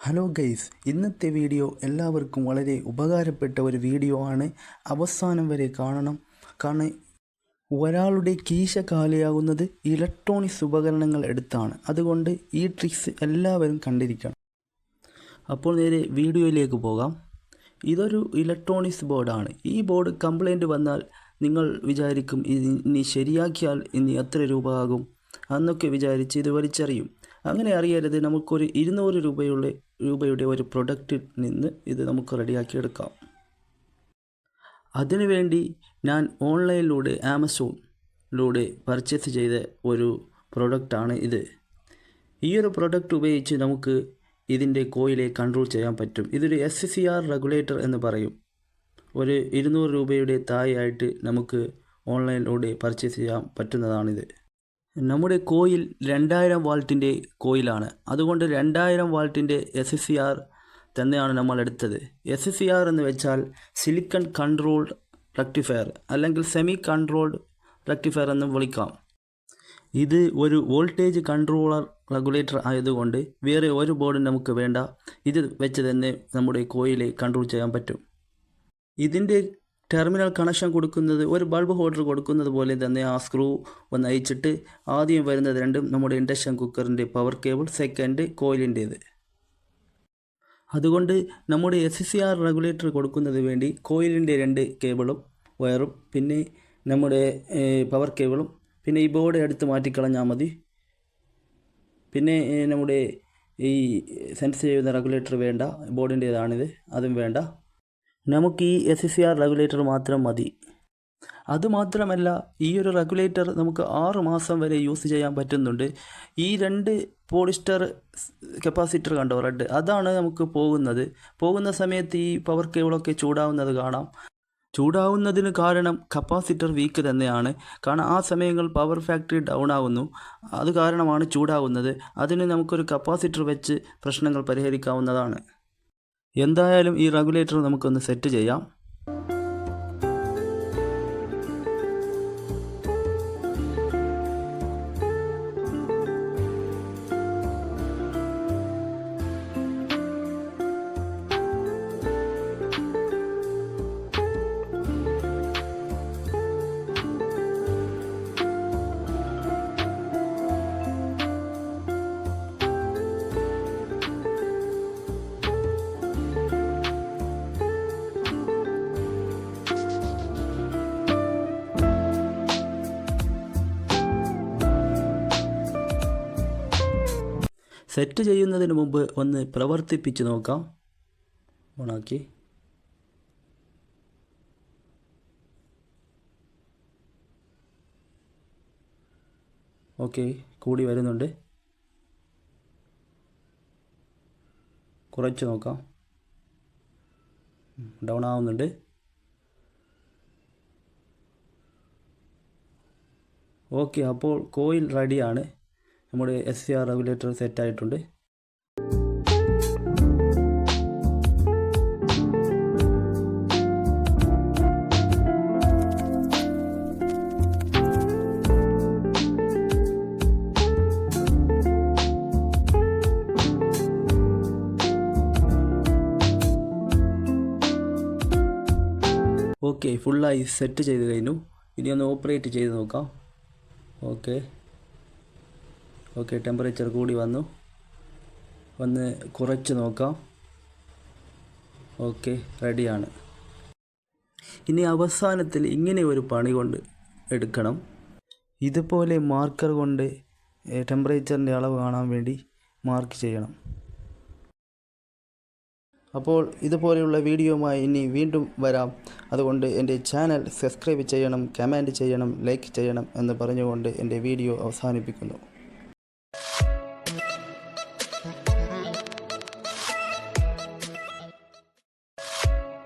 Hello guys ഇന്നത്തെ video എല്ലാവർക്കും വളരെ ഉപകാരപ്പെട്ട ഒരു വീഡിയോ ആണ്. അവസാനം വരെ കാണണം. കാരണം ഒരാളുടെ കീശ കാലിയാകുന്നത് ഇലക്ട്രോണിക്സ് ഉപകരണങ്ങൾ എടുത്താണ്. അതുകൊണ്ട് ഈ ട്രിക്സ് എല്ലാവരും കണ്ടിരിക്കണം. അപ്പോൾ നേരെ വീഡിയോയിലേക്ക് പോകാം. ഇതൊരു ഇലക്ട്രോണിക്സ് ബോർഡാണ് ഈ ബോർഡ് കംപ്ലൈന്റ് വന്നാൽ നിങ്ങൾ വിചാരിക്കും ഇനി ശരിയാക്കിയാൽ ഇനി എത്ര രൂപ ആകും അന്നൊക്കെ വിചാരിച്ച് ഇത് വലിച്ചെറിയും. അങ്ങനെ അറിയരുത് നമുക്കൊരു ഇരുന്നൂറ് രൂപയുള്ള രൂപയുടെ ഒരു പ്രൊഡക്റ്റിൽ നിന്ന് ഇത് നമുക്ക് റെഡിയാക്കിയെടുക്കാം. അതിനുവേണ്ടി ഞാൻ ഓൺലൈനിലൂടെ ആമസോണിലൂടെ പർച്ചേസ് ചെയ്ത ഒരു പ്രൊഡക്റ്റാണ് ഇത്. ഈ ഒരു പ്രൊഡക്റ്റ് ഉപയോഗിച്ച് നമുക്ക് ഇതിന്റെ കോയിലെ കൺട്രോൾ ചെയ്യാൻ പറ്റും. ഇതൊരു എസ് സി ആർ റെഗുലേറ്റർ എന്ന് പറയും. ഒരു ഇരുന്നൂറ് രൂപയുടെ താഴെയായിട്ട് നമുക്ക് ഓൺലൈനിലൂടെ പർച്ചേസ് ചെയ്യാൻ പറ്റുന്നതാണിത്. നമ്മുടെ കോയിൽ രണ്ടായിരം വാൾട്ടിന്റെ കോയിലാണ്. അതുകൊണ്ട് രണ്ടായിരം വാൾട്ടിന്റെ എസ് സി ആർ തന്നെയാണ് നമ്മൾ എടുത്തത്. എസ് സി ആർ എന്ന് വെച്ചാൽ സിലിക്കൺ കൺട്രോൾഡ് റെക്ടിഫയർ അല്ലെങ്കിൽ സെമി കൺട്രോൾഡ് റെക്ടിഫയർ എന്ന് വിളിക്കാം. ഇത് ഒരു വോൾട്ടേജ് കൺട്രോളർ റെഗുലേറ്റർ ആയതുകൊണ്ട് വേറെ ഒരു ബോർഡും നമുക്ക് വേണ്ട. ഇത് വെച്ച് തന്നെ നമ്മുടെ കോയിലെ കൺട്രോൾ ചെയ്യാൻ പറ്റും. ഇതിന്റെ ടെർമിനൽ കണക്ഷൻ കൊടുക്കുന്നത് ഒരു ബൾബ് ഹോൾഡർ കൊടുക്കുന്നത് പോലെ തന്നെ ആ സ്ക്രൂ ഒന്ന് അയച്ചിട്ട് ആദ്യം വരുന്നത് രണ്ടും നമ്മുടെ ഇൻഡക്ഷൻ കുക്കറിന്റെ പവർ കേബിൾ സെക്കൻഡ് കോയിലിന്റേത് അതുകൊണ്ട് നമ്മുടെ എസ് സി ആർ റെഗുലേറ്റർ കൊടുക്കുന്നത് വേണ്ടി കോയിലിന്റെ രണ്ട് കേബിളും വയറും പിന്നെ നമ്മുടെ പവർ കേബിളും പിന്നെ ഈ ബോർഡ് എടുത്ത് മാറ്റിക്കളഞ്ഞാൽ മതി. പിന്നെ നമ്മുടെ ഈ സെൻസ് ചെയ്യുന്ന റെഗുലേറ്റർ വേണ്ട ബോർഡിന്റേതാണിത് അതും വേണ്ട. നമുക്ക് ഈ എസ് സി ആർ റെഗുലേറ്റർ മാത്രം മതി. അതുമാത്രമല്ല ഈ ഒരു റെഗുലേറ്റർ നമുക്ക് ആറ് മാസം വരെ യൂസ് ചെയ്യാൻ പറ്റുന്നുണ്ട്. ഈ രണ്ട് പോളിസ്റ്റർ കപ്പാസിറ്റർ കണ്ടോ റെഡ് അതാണ് നമുക്ക് പോകുന്നത്. പോകുന്ന സമയത്ത് ഈ പവർ കേബിളൊക്കെ ചൂടാവുന്നത് കാണാം. ചൂടാവുന്നതിന് കാരണം കപ്പാസിറ്റർ വീക്ക് തന്നെയാണ്. കാരണം ആ സമയങ്ങൾ പവർ ഫാക്ടറി ഡൗൺ ആവുന്നു. അത് കാരണമാണ് ചൂടാവുന്നത്. അതിന് നമുക്കൊരു കപ്പാസിറ്റർ വെച്ച് പ്രശ്നങ്ങൾ പരിഹരിക്കാവുന്നതാണ്. എന്തായാലും ഈ റെഗുലേറ്റർ നമുക്കൊന്ന് സെറ്റ് ചെയ്യാം. സെറ്റ് ചെയ്യുന്നതിന് മുമ്പ് ഒന്ന് പ്രവർത്തിപ്പിച്ച് നോക്കാം. ഓണാക്കി. ഓക്കെ കൂടി വരുന്നുണ്ട്. കുറച്ച് നോക്കാം. ഡൗൺ ആവുന്നുണ്ട്. ഓക്കെ അപ്പോൾ കോയിൽ റെഡിയാണ്. നമ്മുടെ S C R regulator set ആയിട്ടുണ്ട്. ഓക്കെ ഫുള്ളായി സെറ്റ് ചെയ്ത് കഴിഞ്ഞു. ഇനി ഒന്ന് ഓപ്പറേറ്റ് ചെയ്ത് നോക്കാം. ഓക്കെ ഓക്കെ ടെമ്പറേച്ചർ കൂടി വന്നു. ഒന്ന് കുറച്ച് നോക്കാം. ഓക്കെ റെഡിയാണ് ഇനി അവസാനത്തിൽ ഇങ്ങനെ ഒരു പണി കൊണ്ട് എടുക്കണം. ഇതുപോലെ മാർക്കർ കൊണ്ട് ടെമ്പറേച്ചറിന്റെ അളവ് കാണാൻ വേണ്ടി മാർക്ക് ചെയ്യണം. അപ്പോൾ ഇതുപോലെയുള്ള വീഡിയോയുമായി ഇനി വീണ്ടും വരാം. അതുകൊണ്ട് എന്റെ ചാനൽ സബ്സ്ക്രൈബ് ചെയ്യണം കമന്റ് ചെയ്യണം ലൈക്ക് ചെയ്യണം എന്ന് പറഞ്ഞുകൊണ്ട് എന്റെ വീഡിയോ അവസാനിപ്പിക്കുന്നു.